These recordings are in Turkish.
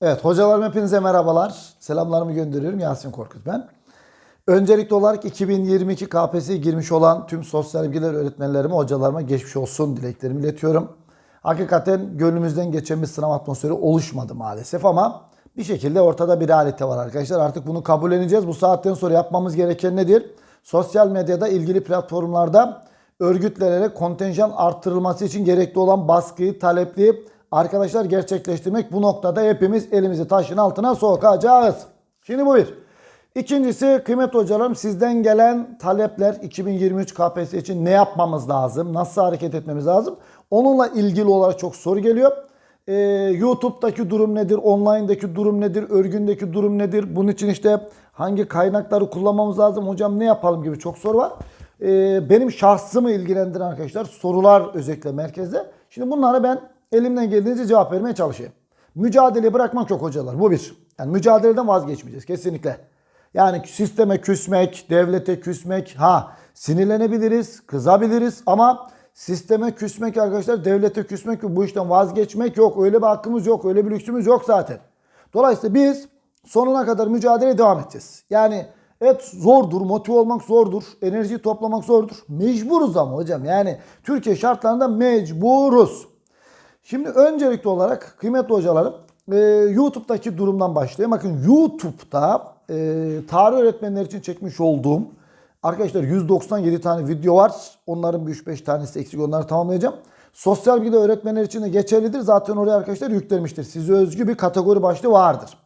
Evet hocalarım hepinize merhabalar. Selamlarımı gönderiyorum. Yasin Korkut ben. Öncelikli olarak 2022 KPSS'ye girmiş olan tüm sosyal bilgiler öğretmenlerime, hocalarıma geçmiş olsun dileklerimi iletiyorum. Hakikaten gönlümüzden geçen bir sınav atmosferi oluşmadı maalesef ama bir şekilde ortada bir realite var arkadaşlar. Artık bunu kabulleneceğiz. Bu saatten sonra yapmamız gereken nedir? Sosyal medyada ilgili platformlarda örgütlenerek kontenjan artırılması için gerekli olan baskıyı, talepli arkadaşlar gerçekleştirmek. Bu noktada hepimiz elimizi taşın altına sokacağız. Şimdi bu bir. İkincisi kıymetli hocalarım sizden gelen talepler 2023 KPSS için ne yapmamız lazım? Nasıl hareket etmemiz lazım? Onunla ilgili olarak çok soru geliyor. Ee, YouTube'daki durum nedir? Online'daki durum nedir? Örgündeki durum nedir? Bunun için işte hangi kaynakları kullanmamız lazım? Hocam ne yapalım gibi çok soru var. Ee, benim şahsımı ilgilendiren arkadaşlar sorular özellikle merkezde. Şimdi bunlara ben elimden geldiğince cevap vermeye çalışayım. Mücadeleyi bırakmak yok hocalar. Bu bir. Yani mücadeleden vazgeçmeyeceğiz kesinlikle. Yani sisteme küsmek, devlete küsmek, ha sinirlenebiliriz, kızabiliriz ama sisteme küsmek arkadaşlar, devlete küsmek bu işten vazgeçmek yok. Öyle bir hakkımız yok, öyle bir lüksümüz yok zaten. Dolayısıyla biz sonuna kadar mücadeleye devam edeceğiz. Yani evet zordur, motive olmak zordur, enerjiyi toplamak zordur. Mecburuz ama hocam yani Türkiye şartlarında mecburuz. Şimdi öncelikli olarak kıymetli hocalarım e, YouTube'daki durumdan başlayayım. Bakın YouTube'da e, tarih öğretmenler için çekmiş olduğum arkadaşlar 197 tane video var. Onların bir 3-5 tanesi eksik onları tamamlayacağım. Sosyal bilgi öğretmenler için de geçerlidir. Zaten oraya arkadaşlar yüklemiştir. Size özgü bir kategori başlığı vardır.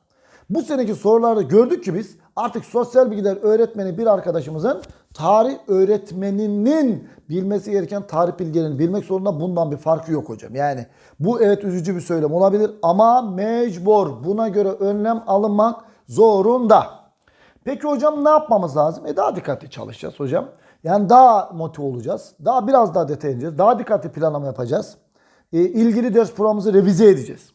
Bu seneki sorularda gördük ki biz artık sosyal bilgiler öğretmeni bir arkadaşımızın tarih öğretmeninin bilmesi gereken tarih bilgilerini bilmek zorunda bundan bir farkı yok hocam. Yani bu evet üzücü bir söylem olabilir ama mecbur buna göre önlem alınmak zorunda. Peki hocam ne yapmamız lazım? E daha dikkatli çalışacağız hocam. Yani daha motive olacağız. Daha biraz daha detay. Daha dikkatli planlama yapacağız. E, ilgili ders programımızı revize edeceğiz.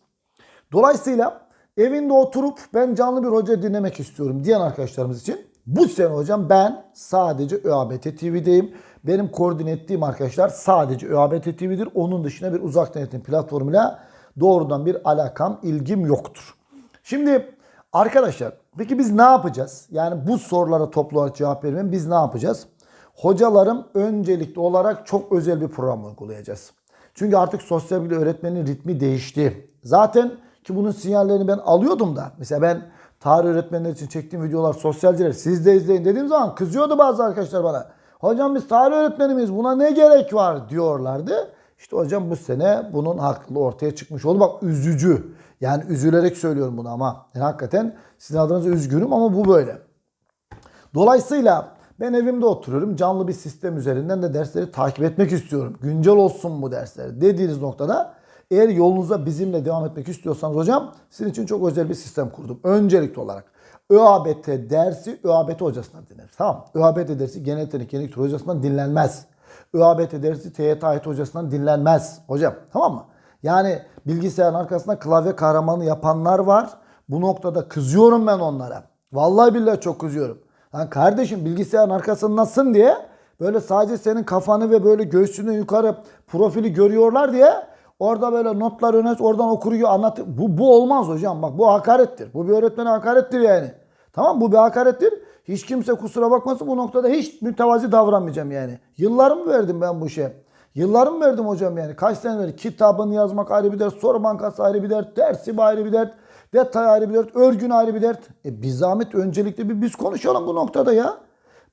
Dolayısıyla evinde oturup ben canlı bir hoca dinlemek istiyorum diyen arkadaşlarımız için bu sene hocam ben sadece ÖABT TV'deyim. Benim koordine ettiğim arkadaşlar sadece ÖABT TV'dir. Onun dışında bir uzaktan eğitim platformuyla doğrudan bir alakam, ilgim yoktur. Şimdi arkadaşlar peki biz ne yapacağız? Yani bu sorulara toplu olarak cevap vermem biz ne yapacağız? Hocalarım öncelikli olarak çok özel bir program uygulayacağız. Çünkü artık sosyal bilgi öğretmenin ritmi değişti. Zaten ki bunun sinyallerini ben alıyordum da. Mesela ben tarih öğretmenler için çektiğim videolar sosyalciler siz de izleyin dediğim zaman kızıyordu bazı arkadaşlar bana. Hocam biz tarih öğretmenimiz buna ne gerek var diyorlardı. İşte hocam bu sene bunun haklı ortaya çıkmış oldu. Bak üzücü. Yani üzülerek söylüyorum bunu ama yani hakikaten sizin adınıza üzgünüm ama bu böyle. Dolayısıyla ben evimde oturuyorum. Canlı bir sistem üzerinden de dersleri takip etmek istiyorum. Güncel olsun bu dersler dediğiniz noktada eğer yolunuza bizimle devam etmek istiyorsanız hocam sizin için çok özel bir sistem kurdum. Öncelikli olarak ÖABT dersi ÖABT hocasından dinler. Tamam. ÖABT dersi genel yetenek genel kültür hocasından dinlenmez. ÖABT dersi TYT ait hocasından dinlenmez. Hocam tamam mı? Yani bilgisayarın arkasında klavye kahramanı yapanlar var. Bu noktada kızıyorum ben onlara. Vallahi billahi çok kızıyorum. Lan kardeşim bilgisayarın arkasındasın diye böyle sadece senin kafanı ve böyle göğsünü yukarı profili görüyorlar diye orada böyle notlar öne oradan okuruyor anlat. Bu, bu olmaz hocam bak bu hakarettir. Bu bir öğretmene hakarettir yani. Tamam bu bir hakarettir. Hiç kimse kusura bakmasın bu noktada hiç mütevazi davranmayacağım yani. Yıllarımı verdim ben bu işe. Yıllarımı verdim hocam yani. Kaç sene verdim. Kitabını yazmak ayrı bir dert. Soru bankası ayrı bir dert. Dersi ayrı bir dert. Detay ayrı bir dert. Örgün ayrı bir dert. E bir zahmet öncelikle bir biz konuşalım bu noktada ya.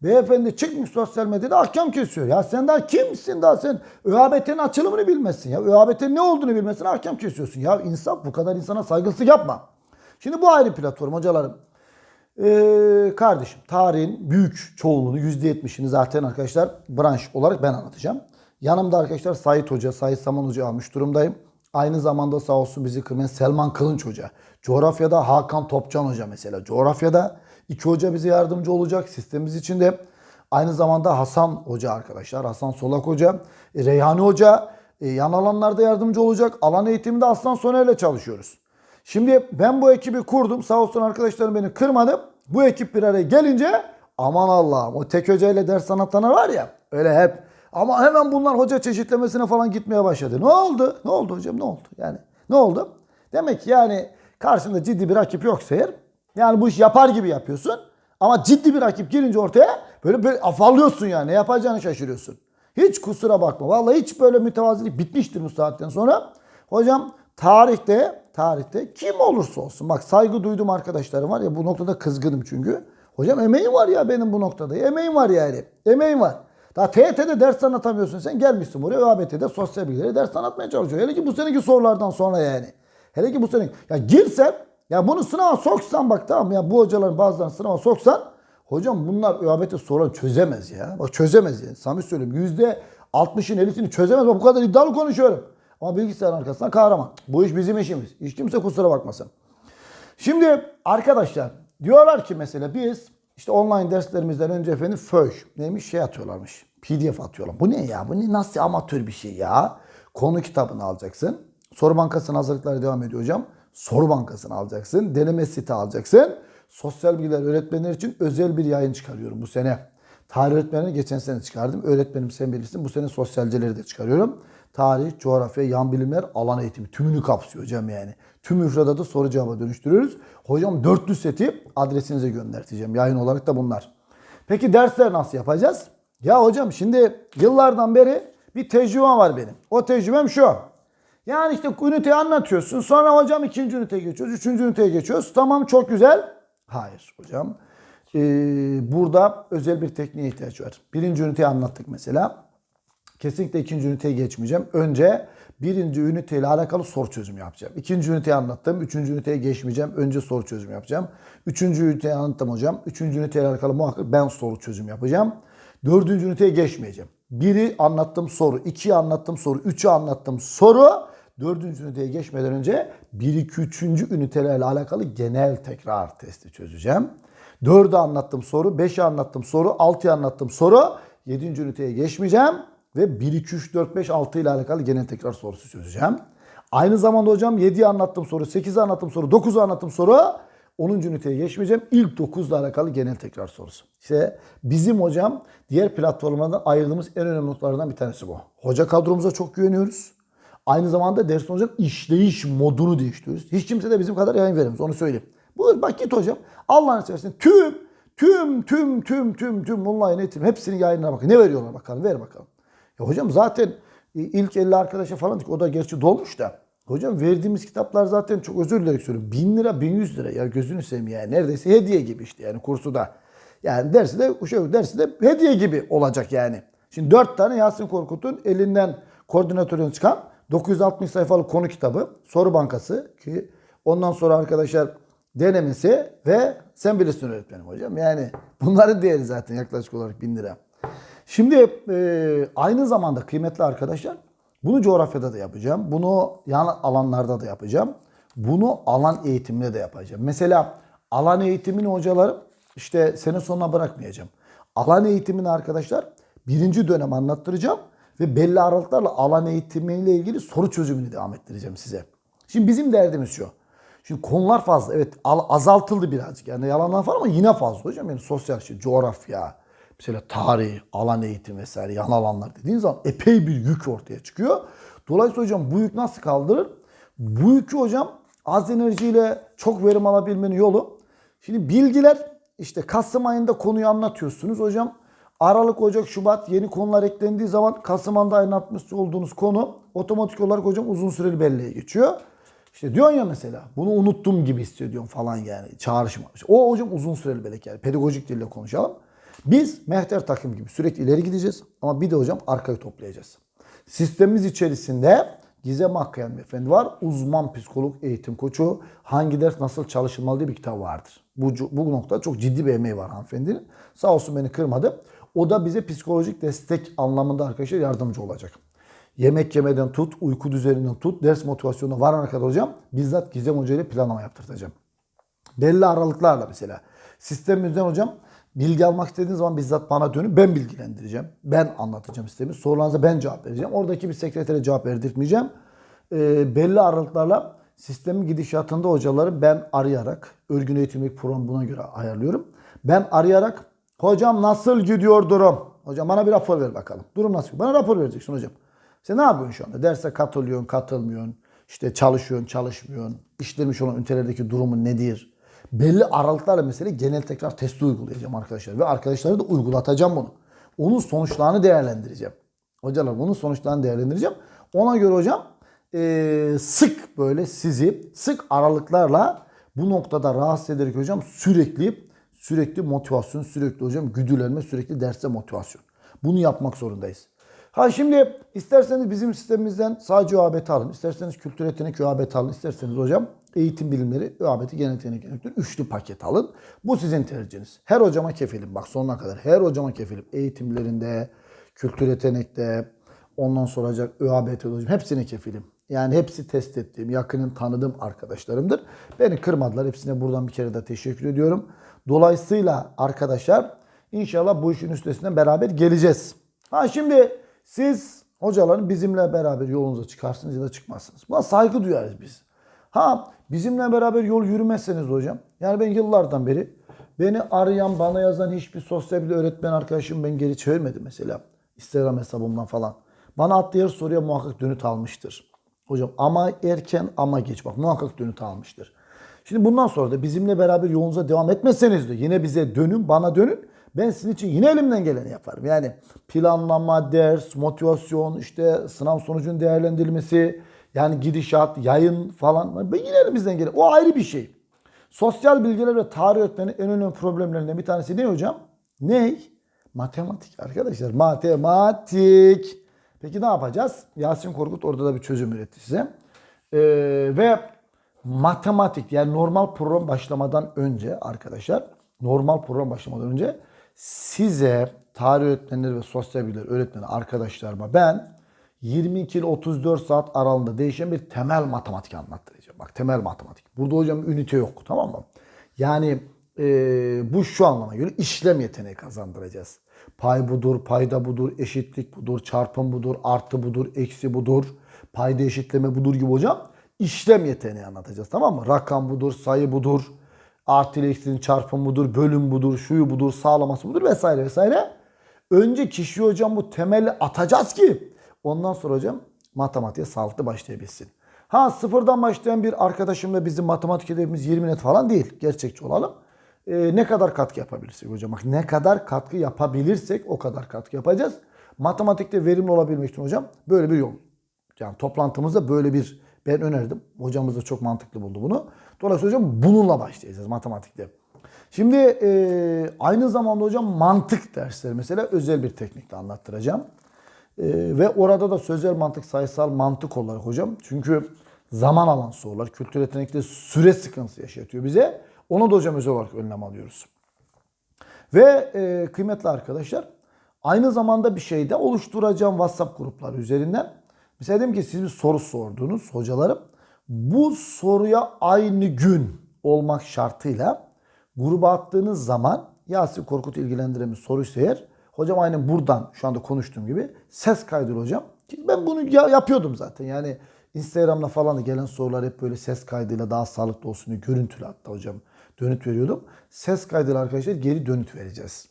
Beyefendi çıkmış sosyal medyada ahkam kesiyor. Ya sen daha kimsin daha sen ÖABT'nin açılımını bilmezsin ya. ÖABT'nin ne olduğunu bilmezsin ahkam kesiyorsun. Ya insaf bu kadar insana saygısızlık yapma. Şimdi bu ayrı platform hocalarım. Ee, kardeşim tarihin büyük çoğunluğunu %70'ini zaten arkadaşlar branş olarak ben anlatacağım. Yanımda arkadaşlar Sait Hoca, Sait Saman Hoca almış durumdayım. Aynı zamanda sağ olsun bizi kırmayan Selman Kılınç Hoca. Coğrafyada Hakan Topcan Hoca mesela. Coğrafyada iki hoca bize yardımcı olacak sistemimiz içinde. Aynı zamanda Hasan Hoca arkadaşlar. Hasan Solak Hoca. E, Reyhani Hoca e, yan alanlarda yardımcı olacak. Alan eğitiminde Aslan Soner'le çalışıyoruz. Şimdi ben bu ekibi kurdum. Sağ olsun arkadaşlarım beni kırmadı. Bu ekip bir araya gelince aman Allah'ım o tek hocayla ders anlatanlar var ya öyle hep ama hemen bunlar hoca çeşitlemesine falan gitmeye başladı. Ne oldu? Ne oldu hocam? Ne oldu? Yani ne oldu? Demek ki yani karşında ciddi bir rakip yoksa eğer yani bu iş yapar gibi yapıyorsun. Ama ciddi bir rakip girince ortaya böyle böyle afallıyorsun yani. Ne yapacağını şaşırıyorsun. Hiç kusura bakma. Vallahi hiç böyle mütevazilik bitmiştir bu saatten sonra. Hocam tarihte tarihte kim olursa olsun bak saygı duyduğum arkadaşlarım var ya bu noktada kızgınım çünkü. Hocam emeğim var ya benim bu noktada. Emeğim var yani. Emeğim var. Daha TYT'de ders anlatamıyorsun sen gelmişsin buraya ÖABT'de sosyal bilgileri ders anlatmaya çalışıyor. Hele ki bu seneki sorulardan sonra yani. Hele ki bu sene ya girsen ya bunu sınava soksan bak tamam ya bu hocaların bazılarını sınava soksan hocam bunlar ÖABT soruları çözemez ya. Bak çözemez yani. Samimi söylüyorum. Yüzde 60'ın 50'sini çözemez. Bak bu kadar iddialı konuşuyorum. Ama bilgisayarın arkasından kahraman. Bu iş bizim işimiz. Hiç kimse kusura bakmasın. Şimdi arkadaşlar diyorlar ki mesela biz işte online derslerimizden önce efendim föş neymiş şey atıyorlarmış. PDF atıyorlar. Bu ne ya? Bu ne nasıl amatör bir şey ya? Konu kitabını alacaksın. Soru bankasının hazırlıkları devam ediyor hocam. Soru bankasını alacaksın. Deneme seti alacaksın. Sosyal bilgiler öğretmenler için özel bir yayın çıkarıyorum bu sene. Tarih öğretmenini geçen sene çıkardım. Öğretmenim sen bilirsin. Bu sene sosyalcileri de çıkarıyorum. Tarih, coğrafya, yan bilimler, alan eğitimi tümünü kapsıyor hocam yani. Tüm müfredatı soru cevaba dönüştürüyoruz. Hocam 400 seti adresinize gönderteceğim. Yayın olarak da bunlar. Peki dersler nasıl yapacağız? Ya hocam şimdi yıllardan beri bir tecrübem var benim. O tecrübem şu. Yani işte üniteyi anlatıyorsun. Sonra hocam ikinci üniteye geçiyoruz. Üçüncü üniteye geçiyoruz. Tamam çok güzel. Hayır hocam. Ee, burada özel bir tekniğe ihtiyaç var. Birinci üniteyi anlattık mesela. Kesinlikle ikinci üniteye geçmeyeceğim. Önce birinci üniteyle alakalı soru çözümü yapacağım. İkinci üniteyi anlattım. Üçüncü üniteye geçmeyeceğim. Önce soru çözümü yapacağım. Üçüncü üniteyi anlattım hocam. Üçüncü üniteyle alakalı muhakkak ben soru çözümü yapacağım. Dördüncü üniteye geçmeyeceğim. Biri anlattım soru, iki anlattım soru, üçü anlattım soru. Dördüncü üniteye geçmeden önce bir iki üçüncü ünitelerle alakalı genel tekrar testi çözeceğim. Dördü anlattım soru, beşi anlattım soru, altıyı anlattım soru. Yedinci üniteye geçmeyeceğim ve 1, 2, 3, 4, 5, 6 ile alakalı genel tekrar sorusu çözeceğim. Aynı zamanda hocam 7'yi anlattım soru, 8'i anlattım soru, 9'u anlattım soru. 10. üniteye geçmeyeceğim. İlk 9 ile alakalı genel tekrar sorusu. İşte bizim hocam diğer platformlardan ayırdığımız en önemli noktalardan bir tanesi bu. Hoca kadromuza çok güveniyoruz. Aynı zamanda ders hocam işleyiş modunu değiştiriyoruz. Hiç kimse de bizim kadar yayın veremiz onu söyleyeyim. Buyur bak git hocam. Allah'ın seversen tüm tüm tüm tüm tüm tüm online eğitim hepsini yayınlara bakın. Ne veriyorlar bakalım ver bakalım. Ya hocam zaten ilk 50 arkadaşa falan o da gerçi dolmuş da. Hocam verdiğimiz kitaplar zaten çok özür dilerim söylüyorum. 1000 lira 1100 lira ya gözünü seveyim yani. Neredeyse hediye gibi işte yani kursu da. Yani dersi de şey, dersi de hediye gibi olacak yani. Şimdi 4 tane Yasin Korkut'un elinden koordinatörün çıkan 960 sayfalık konu kitabı, soru bankası ki ondan sonra arkadaşlar denemesi ve sen bilirsin öğretmenim hocam. Yani bunların değeri zaten yaklaşık olarak 1000 lira. Şimdi e, aynı zamanda kıymetli arkadaşlar bunu coğrafyada da yapacağım. Bunu yan alanlarda da yapacağım. Bunu alan eğitiminde de yapacağım. Mesela alan eğitimini hocalarım işte sene sonuna bırakmayacağım. Alan eğitimini arkadaşlar birinci dönem anlattıracağım ve belli aralıklarla alan eğitimiyle ilgili soru çözümünü devam ettireceğim size. Şimdi bizim derdimiz şu. Şimdi konular fazla. Evet azaltıldı birazcık. Yani yalanlar falan ama yine fazla hocam. Yani sosyal şey, coğrafya, mesela tarih, alan eğitim vesaire yan alanlar dediğin zaman epey bir yük ortaya çıkıyor. Dolayısıyla hocam bu yük nasıl kaldırır? Bu yükü hocam az enerjiyle çok verim alabilmenin yolu. Şimdi bilgiler işte Kasım ayında konuyu anlatıyorsunuz hocam. Aralık, Ocak, Şubat yeni konular eklendiği zaman Kasım ayında anlatmış olduğunuz konu otomatik olarak hocam uzun süreli belleğe geçiyor. İşte diyorsun ya mesela bunu unuttum gibi hissediyorum falan yani çağrışma. O hocam uzun süreli bellek yani pedagojik dille konuşalım. Biz mehter takım gibi sürekli ileri gideceğiz ama bir de hocam arkayı toplayacağız. Sistemimiz içerisinde Gizem Akkayan Efendi var. Uzman psikolog eğitim koçu. Hangi ders nasıl çalışılmalı diye bir kitap vardır. Bu, bu noktada çok ciddi bir emeği var hanımefendinin. Sağ olsun beni kırmadı. O da bize psikolojik destek anlamında arkadaşlar yardımcı olacak. Yemek yemeden tut, uyku düzeninden tut, ders motivasyonuna varana kadar hocam bizzat Gizem Hoca ile planlama yaptırtacağım. Belli aralıklarla mesela. Sistemimizden hocam bilgi almak istediğiniz zaman bizzat bana dönün. Ben bilgilendireceğim. Ben anlatacağım sistemi. Sorularınıza ben cevap vereceğim. Oradaki bir sekretere cevap verdirtmeyeceğim. E, belli aralıklarla sistemin gidişatında hocaları ben arayarak, örgün eğitimlik programı buna göre ayarlıyorum. Ben arayarak hocam nasıl gidiyor durum? Hocam bana bir rapor ver bakalım. Durum nasıl? Bana rapor vereceksin hocam. Sen ne yapıyorsun şu anda? Derse katılıyorsun, katılmıyorsun. İşte çalışıyorsun, çalışmıyorsun. İşlemiş olan ünitelerdeki durumun nedir? Belli aralıklarla mesela genel tekrar testi uygulayacağım arkadaşlar. Ve arkadaşlara da uygulatacağım bunu. Onun sonuçlarını değerlendireceğim. Hocalar bunun sonuçlarını değerlendireceğim. Ona göre hocam eee, sık böyle sizi sık aralıklarla bu noktada rahatsız ederek hocam sürekli sürekli motivasyon, sürekli hocam güdülenme, sürekli derste motivasyon. Bunu yapmak zorundayız. Ha şimdi isterseniz bizim sistemimizden sadece ÖABT alın. isterseniz kültür yetenek ÖABT alın. isterseniz hocam eğitim bilimleri ÖABT genel yetenek yönetimleri üçlü paket alın. Bu sizin tercihiniz. Her hocama kefilim. Bak sonuna kadar her hocama kefilim. Eğitimlerinde, kültür yetenekte, ondan sonra olacak ÖABT hocam hepsine kefilim. Yani hepsi test ettiğim, yakının tanıdığım arkadaşlarımdır. Beni kırmadılar. Hepsine buradan bir kere de teşekkür ediyorum. Dolayısıyla arkadaşlar inşallah bu işin üstesinden beraber geleceğiz. Ha şimdi siz hocaların bizimle beraber yolunuza çıkarsınız ya da çıkmazsınız. Buna saygı duyarız biz. Ha bizimle beraber yol yürümezseniz hocam. Yani ben yıllardan beri beni arayan bana yazan hiçbir sosyal bir öğretmen arkadaşım ben geri çevirmedi mesela. Instagram hesabımdan falan. Bana attığı her soruya muhakkak dönüt almıştır. Hocam ama erken ama geç bak muhakkak dönüt almıştır. Şimdi bundan sonra da bizimle beraber yolunuza devam etmezseniz de yine bize dönün, bana dönün. Ben sizin için yine elimden geleni yaparım. Yani planlama, ders, motivasyon, işte sınav sonucunun değerlendirilmesi, yani gidişat, yayın falan. Ben yine elimizden gelen. O ayrı bir şey. Sosyal bilgiler ve tarih öğretmenin en önemli problemlerinden bir tanesi ne hocam? Ne? Matematik arkadaşlar. Matematik. Peki ne yapacağız? Yasin Korkut orada da bir çözüm üretti size. Ee, ve matematik yani normal program başlamadan önce arkadaşlar normal program başlamadan önce size tarih öğretmenleri ve sosyal bilgiler öğretmeni arkadaşlarıma ben 22 ile 34 saat aralığında değişen bir temel matematik anlattıracağım. Bak temel matematik. Burada hocam ünite yok tamam mı? Yani e, bu şu anlama göre işlem yeteneği kazandıracağız. Pay budur, payda budur, eşitlik budur, çarpım budur, artı budur, eksi budur, payda eşitleme budur gibi hocam işlem yeteneği anlatacağız tamam mı? Rakam budur, sayı budur, artı ile eksinin çarpımı budur, bölüm budur, şuyu budur, sağlaması budur vesaire vesaire. Önce kişi hocam bu temeli atacağız ki ondan sonra hocam matematiğe sağlıklı başlayabilsin. Ha sıfırdan başlayan bir arkadaşımla bizim matematik hedefimiz 20 net falan değil. Gerçekçi olalım. Ee, ne kadar katkı yapabilirsek hocam. Bak ne kadar katkı yapabilirsek o kadar katkı yapacağız. Matematikte verimli olabilmek için hocam böyle bir yol. Yani toplantımızda böyle bir ben önerdim. Hocamız da çok mantıklı buldu bunu. Dolayısıyla hocam bununla başlayacağız matematikte. Şimdi e, aynı zamanda hocam mantık dersleri mesela özel bir teknikle anlattıracağım. E, ve orada da sözel mantık, sayısal mantık olarak hocam. Çünkü zaman alan sorular, kültür yetenekte süre sıkıntısı yaşatıyor bize. Onu da hocam özel olarak önlem alıyoruz. Ve e, kıymetli arkadaşlar aynı zamanda bir şey de oluşturacağım WhatsApp grupları üzerinden. Mesela dedim ki siz bir soru sordunuz hocalarım. Bu soruya aynı gün olmak şartıyla gruba attığınız zaman Yasin Korkut ilgilendiren bir soruysa eğer hocam aynen buradan şu anda konuştuğum gibi ses kaydır hocam. Ben bunu ya- yapıyordum zaten yani Instagram'da falan da gelen sorular hep böyle ses kaydıyla daha sağlıklı olsun diye görüntülü hatta hocam dönüt veriyordum. Ses kaydıyla arkadaşlar geri dönüt vereceğiz.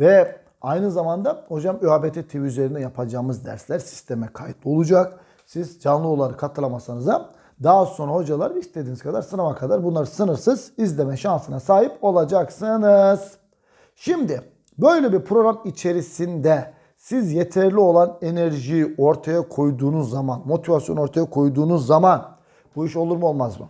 Ve aynı zamanda hocam ÖABT TV üzerinde yapacağımız dersler sisteme kayıtlı olacak. Siz canlı olarak katılamazsanız da daha sonra hocalar istediğiniz kadar sınava kadar bunları sınırsız izleme şansına sahip olacaksınız. Şimdi böyle bir program içerisinde siz yeterli olan enerjiyi ortaya koyduğunuz zaman, motivasyon ortaya koyduğunuz zaman bu iş olur mu olmaz mı?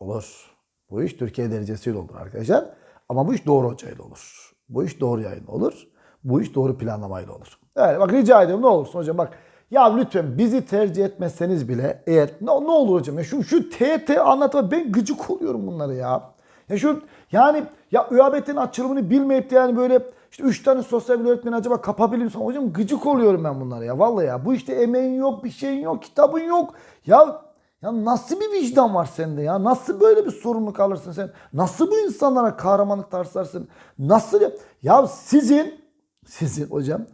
Olur. Bu iş Türkiye derecesiyle olur arkadaşlar. Ama bu iş doğru hocayla olur. Bu iş doğru yayın olur. Bu iş doğru planlamayla olur. Evet bak rica ediyorum ne olursun hocam bak. Ya lütfen bizi tercih etmezseniz bile eğer ne, ne olur hocam ya şu şu TT anlatma ben gıcık oluyorum bunları ya. Ya şu yani ya ÖABT'nin açılımını bilmeyip de yani böyle işte 3 tane sosyal bilim öğretmeni acaba kapabilir misin? Hocam gıcık oluyorum ben bunlara ya. Vallahi ya bu işte emeğin yok, bir şeyin yok, kitabın yok. Ya ya nasıl bir vicdan var sende ya? Nasıl böyle bir sorumluluk alırsın sen? Nasıl bu insanlara kahramanlık tarsarsın? Nasıl? Ya sizin sizin hocam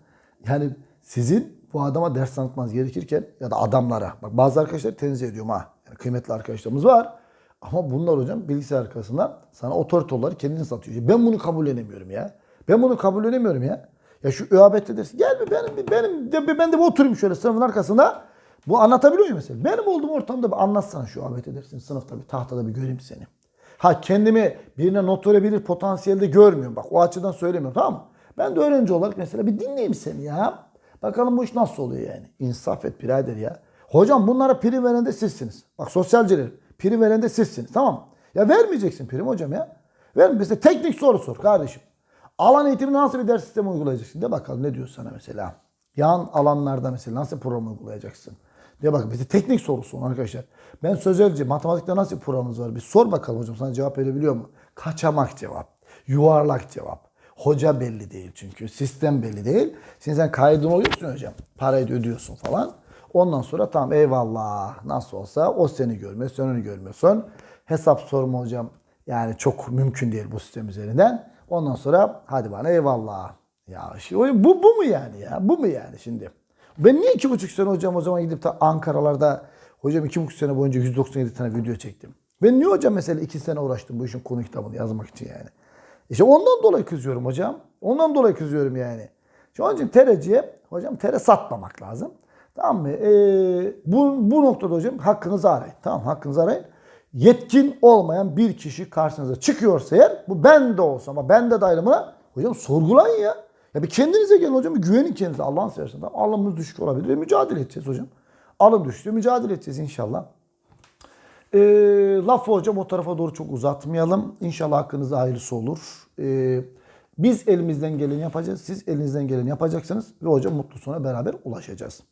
yani sizin bu adama ders anlatmanız gerekirken ya da adamlara bak bazı arkadaşlar tenzih ediyorum ha. Yani kıymetli arkadaşlarımız var. Ama bunlar hocam bilgisayar arkasından sana otorite olarak kendini satıyor. Ben bunu kabullenemiyorum ya. Ben bunu kabullenemiyorum ya. Ya şu ÖABT dersi gel bir benim benim de ben de bir oturayım şöyle sınıfın arkasında. Bu anlatabiliyor muyum mesela? Benim olduğum ortamda bir anlatsana şu Ahmet edersin. Sınıfta bir tahtada bir göreyim seni. Ha kendimi birine not verebilir potansiyelde görmüyorum. Bak o açıdan söylemiyorum tamam mı? Ben de öğrenci olarak mesela bir dinleyeyim seni ya. Bakalım bu iş nasıl oluyor yani. İnsaf et birader ya. Hocam bunlara prim veren de sizsiniz. Bak sosyalciler prim veren de sizsiniz tamam? Ya vermeyeceksin prim hocam ya. Ver mesela teknik soru sor kardeşim. Alan eğitiminde nasıl bir ders sistemi uygulayacaksın? De bakalım ne diyor sana mesela. Yan alanlarda mesela nasıl program uygulayacaksın? De bak bize teknik soru sorun arkadaşlar. Ben sözelci, matematikte nasıl bir programımız var? Bir sor bakalım hocam sana cevap verebiliyor mu? Kaçamak cevap, yuvarlak cevap. Hoca belli değil çünkü. Sistem belli değil. Şimdi sen kaydın oluyorsun hocam. Parayı ödüyorsun falan. Ondan sonra tamam eyvallah nasıl olsa o seni görmüyor, sen onu görmüyorsun. Hesap sorma hocam yani çok mümkün değil bu sistem üzerinden. Ondan sonra hadi bana eyvallah. Ya şimdi bu, bu mu yani ya? Bu mu yani şimdi? Ben niye iki buçuk sene hocam o zaman gidip de Ankara'larda hocam iki buçuk sene boyunca 197 tane video çektim. Ben niye hocam mesela iki sene uğraştım bu işin konu kitabını yazmak için yani? İşte ondan dolayı kızıyorum hocam. Ondan dolayı kızıyorum yani. Şu an için tereciye hocam tere satmamak lazım. Tamam mı? Ee, bu, bu noktada hocam hakkınızı arayın. Tamam hakkınızı arayın. Yetkin olmayan bir kişi karşınıza çıkıyorsa eğer bu ben de olsa ama ben de dahil buna hocam sorgulayın ya. Ya bir kendinize gelin hocam bir güvenin kendinize Allah'ın seversen. Tamam, alımımız düşük olabilir mücadele edeceğiz hocam. Alım düştü mücadele edeceğiz inşallah. E, lafı hocam o tarafa doğru çok uzatmayalım. İnşallah hakkınızda hayırlısı olur. E, biz elimizden geleni yapacağız. Siz elinizden geleni yapacaksınız. Ve hocam mutlu sona beraber ulaşacağız.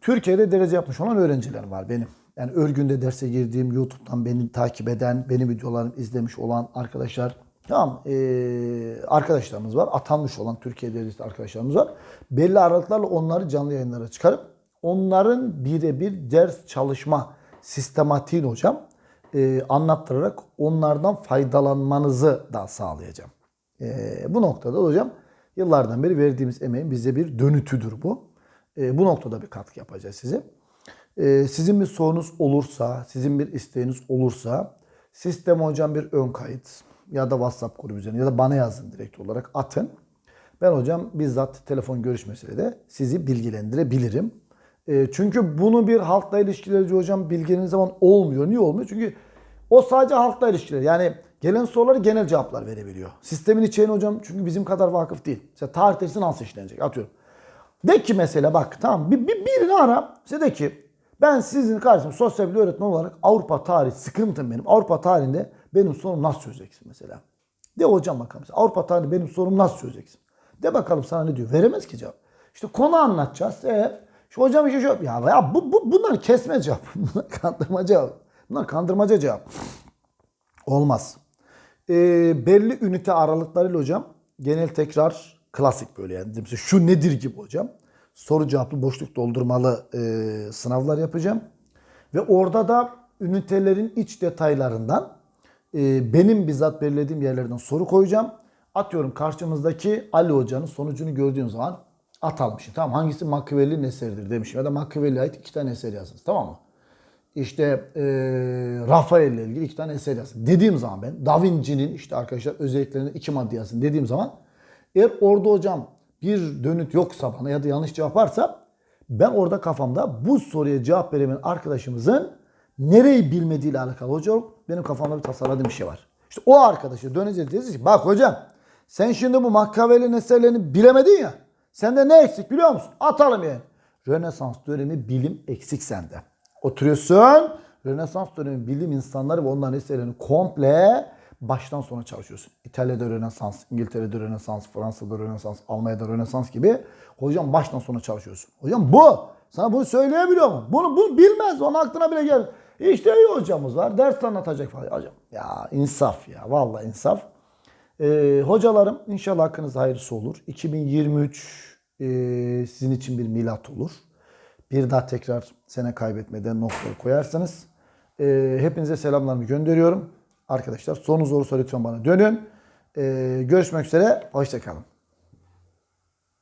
Türkiye'de derece yapmış olan öğrenciler var benim. Yani örgünde derse girdiğim, YouTube'dan beni takip eden, benim videolarımı izlemiş olan arkadaşlar. Tamam, ee, arkadaşlarımız var. Atanmış olan Türkiye derecesi arkadaşlarımız var. Belli aralıklarla onları canlı yayınlara çıkarıp onların birebir ders çalışma sistematiğini hocam e, anlattırarak onlardan faydalanmanızı da sağlayacağım. E, bu noktada hocam yıllardan beri verdiğimiz emeğin bize bir dönütüdür bu. E, bu noktada bir katkı yapacağız size. E, sizin bir sorunuz olursa, sizin bir isteğiniz olursa sisteme hocam bir ön kayıt ya da WhatsApp grubu üzerine ya da bana yazın direkt olarak atın. Ben hocam bizzat telefon görüşmesiyle de sizi bilgilendirebilirim. E, çünkü bunu bir halkla ilişkileri hocam bilginiz zaman olmuyor. Niye olmuyor? Çünkü o sadece halkla ilişkileri. Yani gelen soruları genel cevaplar verebiliyor. Sistemin içeriğine hocam çünkü bizim kadar vakıf değil. Mesela tarih dersi nasıl işlenecek? Atıyorum. De ki mesela bak tamam bir, bir, birini ara. İşte de ki ben sizin karşısında sosyal bilgi öğretmen olarak Avrupa tarihi sıkıntım benim. Avrupa tarihinde benim sorum nasıl çözeceksin mesela? De hocam bakalım. Avrupa tarihinde benim sorum nasıl çözeceksin? De bakalım sana ne diyor? Veremez ki cevap. İşte konu anlatacağız. E, şu hocam işte şu ya, ya bu, bu bunlar kesme cevap. Bunlar kandırma cevap. Bunlar kandırmaca cevap. Olmaz. E, belli ünite aralıklarıyla hocam genel tekrar klasik böyle yani. Şu nedir gibi hocam. Soru cevaplı boşluk doldurmalı e, sınavlar yapacağım. Ve orada da ünitelerin iç detaylarından e, benim bizzat belirlediğim yerlerden soru koyacağım. Atıyorum karşımızdaki Ali Hoca'nın sonucunu gördüğüm zaman at almışım. Tamam hangisi Machiavelli'nin eseridir demişim. Ya da Machiavelli'ye ait iki tane eser yazınız. Tamam mı? İşte e, Rafael ile ilgili iki tane eser yazın. Dediğim zaman ben Da Vinci'nin işte arkadaşlar özelliklerini iki madde yazın dediğim zaman eğer orada hocam bir dönüt yoksa bana ya da yanlış cevap varsa ben orada kafamda bu soruya cevap veremeyen arkadaşımızın nereyi bilmediğiyle alakalı hocam benim kafamda bir tasarladığım bir şey var. İşte o arkadaşa döneceğiz diyeceğiz ki bak hocam sen şimdi bu Machiavelli'nin eserlerini bilemedin ya. Sende ne eksik biliyor musun? Atalım yani. Rönesans dönemi bilim eksik sende. Oturuyorsun. Rönesans dönemi bilim insanları ve onların eserlerini komple baştan sona çalışıyorsun. İtalya'da Rönesans, İngiltere'de Rönesans, Fransa'da Rönesans, Almanya'da Rönesans gibi. Hocam baştan sona çalışıyorsun. Hocam bu. Sana bunu söyleyebiliyor mu? Bunu, bunu bilmez. Onun aklına bile gel. İşte iyi hocamız var. Ders anlatacak falan. Hocam ya insaf ya. Vallahi insaf. Ee, hocalarım inşallah hakkınız hayırlısı olur. 2023 e, sizin için bir milat olur. Bir daha tekrar sene kaybetmeden noktayı koyarsanız. Ee, hepinize selamlarımı gönderiyorum. Arkadaşlar sorunuz olursa lütfen bana dönün. Ee, görüşmek üzere. Hoşçakalın.